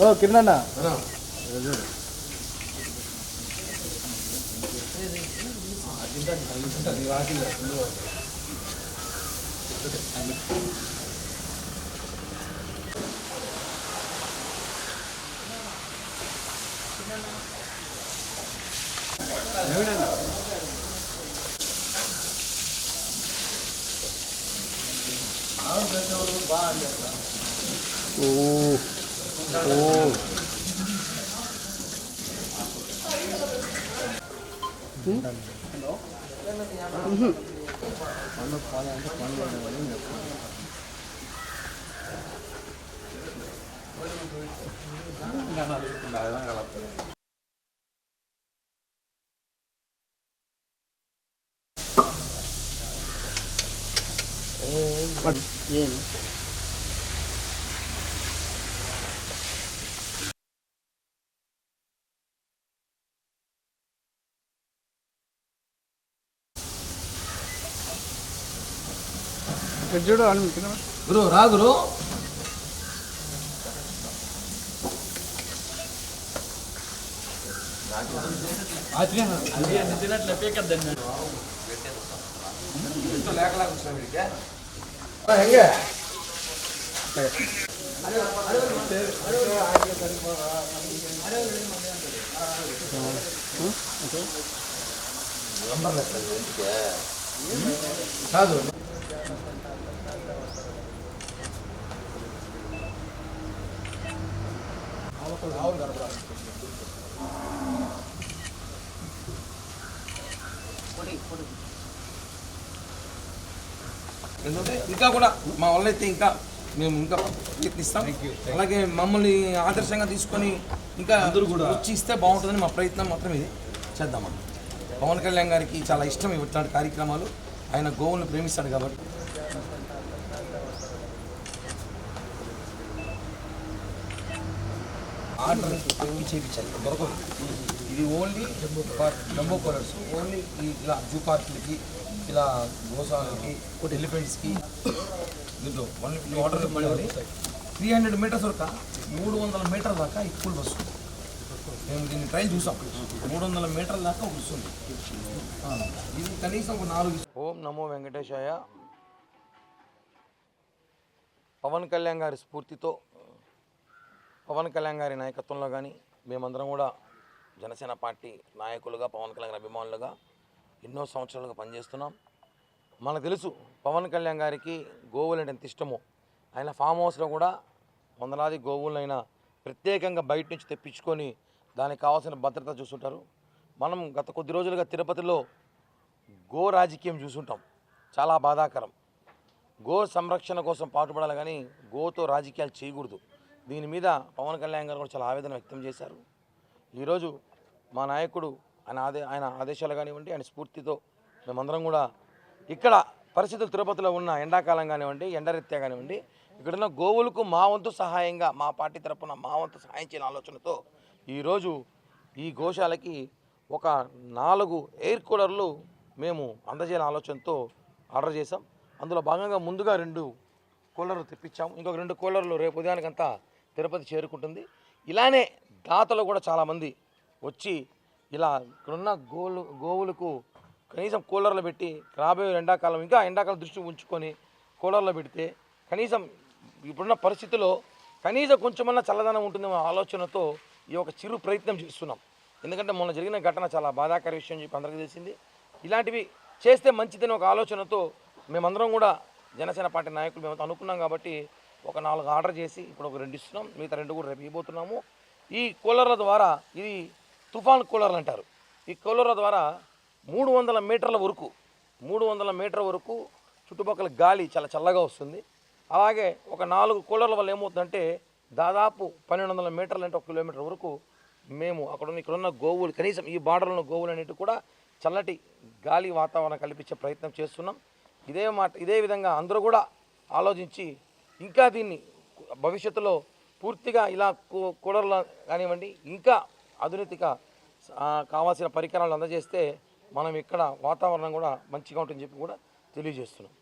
ఓ కిరణ్ ఓ ఓ ಏನು ఇక్కడ చూడు అని గురు రా గురు ಹೆಂಗೆ కాదు ఎందుకంటే ఇంకా కూడా మా వల్ల అయితే ఇంకా మేము ఇంకా ప్రయత్నిస్తాం. అలాగే మమ్మల్ని ఆదర్శంగా తీసుకొని ఇంకా అందరూ కూడా వచ్చి ఇస్తే బాగుంటుందని మా ప్రయత్నం మాత్రం ఇది చేద్దామని పవన్ కళ్యాణ్ గారికి చాలా ఇష్టం ఇట్లాంటి కార్యక్రమాలు. ఆయన గోవులను ప్రేమిస్తాడు కాబట్టి ఆర్డర్ చేయించాలి? దొరకదు. ఇది ఓన్లీ జంబో కలర్స్. ఓన్లీ ఈ ఇలా జూ పార్కులకి ఇలా గోసాలకి ఎలిఫెంట్స్కి దీంట్లో one order three hundred meters వరకు మూడు వందల మీటర్ల దాకా ఈ స్కూల్ బస్సు మేము దీన్ని ట్రైల్ చూసాం. మూడు వందల మీటర్ల దాకా వస్తుంది. ఇది కనీసం ఒక నాలుగు ఓం నమో వెంకటేశాయ. పవన్ కళ్యాణ్ గారి స్ఫూర్తితో పవన్ కళ్యాణ్ గారి నాయకత్వంలో కానీ మేమందరం కూడా జనసేన పార్టీ నాయకులుగా పవన్ కళ్యాణ్ గారి అభిమానులుగా ఎన్నో సంవత్సరాలుగా పనిచేస్తున్నాం. మనకు తెలుసు పవన్ కళ్యాణ్ గారికి గోవులు అంటే ఎంత ఇష్టమో. ఆయన ఫామ్ హౌస్లో కూడా వందలాది గోవులైనా ప్రత్యేకంగా బయట నుంచి తెప్పించుకొని దానికి కావాల్సిన భద్రత చూస్తుంటారు. మనం గత కొద్ది రోజులుగా తిరుపతిలో గో రాజకీయం చూసుంటాం చాలా బాధాకరం. గో సంరక్షణ కోసం పాటుపడాలి కానీ గోతో రాజకీయాలు చేయకూడదు. దీని మీద పవన్ కళ్యాణ్ గారు కూడా చాలా ఆవేదన వ్యక్తం చేశారు. ఈరోజు మా నాయకుడు ఆయన ఆదే ఆయన ఆదేశాలు కానివ్వండి ఆయన స్ఫూర్తితో మేమందరం కూడా ఇక్కడ పరిస్థితులు తిరుపతిలో ఉన్న ఎండాకాలం కానివ్వండి ఎండరీత్యా కానివ్వండి ఇక్కడున్న గోవులకు మా వంతు సహాయంగా మా పార్టీ తరపున మా వంతు సహాయం చేయని ఆలోచనతో ఈరోజు ఈ గోశాలకి ఒక నాలుగు ఎయిర్ కూలర్లు మేము అందజేయాలని ఆలోచనతో ఆర్డర్ చేసాం అందులో భాగంగా ముందుగా రెండు కూలర్లు తెప్పించాము. ఇంకొక రెండు కూలర్లు రేపు ఉదయానికంతా తిరుపతి చేరుకుంటుంది. ఇలానే దాతలు కూడా చాలామంది వచ్చి ఇలా ఇక్కడున్న గోలు గోవులకు కనీసం కూలర్లు పెట్టి రాబోయే ఎండాకాలం ఇంకా ఎండాకాలం దృష్టి ఉంచుకొని కూలర్లు పెడితే కనీసం ఇప్పుడున్న పరిస్థితిలో కనీసం కొంచెమన్నా చల్లదనం ఉంటుందేమో ఆలోచనతో ఈ ఒక చిరు ప్రయత్నం చేస్తున్నాం. ఎందుకంటే మొన్న జరిగిన ఘటన చాలా బాధాకర విషయం చెప్పి అందరికీ తెలిసింది. ఇలాంటివి చేస్తే మంచిదని ఒక ఆలోచనతో మేమందరం కూడా జనసేన పార్టీ నాయకులు మేము అనుకున్నాం కాబట్టి ఒక నాలుగు ఆర్డర్ చేసి ఇప్పుడు ఒక రెండు ఇస్తున్నాం మిగతా రెండు కూడా రేపు ఇవ్వబోతున్నాము. ఈ కూలర్ల ద్వారా ఇది తుఫాన్ కూలర్లు అంటారు. ఈ కూలర్ల ద్వారా మూడు వందల మీటర్ల వరకు మూడు వందల మీటర్ల వరకు చుట్టుపక్కల గాలి చాలా చల్లగా వస్తుంది. అలాగే ఒక నాలుగు కూలర్ల వల్ల ఏమవుతుందంటే దాదాపు పన్నెండు వందల మీటర్లు అంటే ఒక కిలోమీటర్ వరకు మేము అక్కడ ఉన్న ఇక్కడ ఉన్న గోవులు కనీసం ఈ బార్డర్లో ఉన్న గోవులు అనేవి కూడా చల్లటి గాలి వాతావరణం కల్పించే ప్రయత్నం చేస్తున్నాం. ఇదే మాట ఇదే విధంగా అందరూ కూడా ఆలోచించి ఇంకా దీన్ని భవిష్యత్తులో పూర్తిగా ఇలా కూ- కానివ్వండి ఇంకా ఆధునిక కావాల్సిన పరికరాలు అందజేస్తే మనం ఇక్కడ వాతావరణం కూడా మంచిగా ఉంటుందని చెప్పి కూడా తెలియజేస్తున్నాం.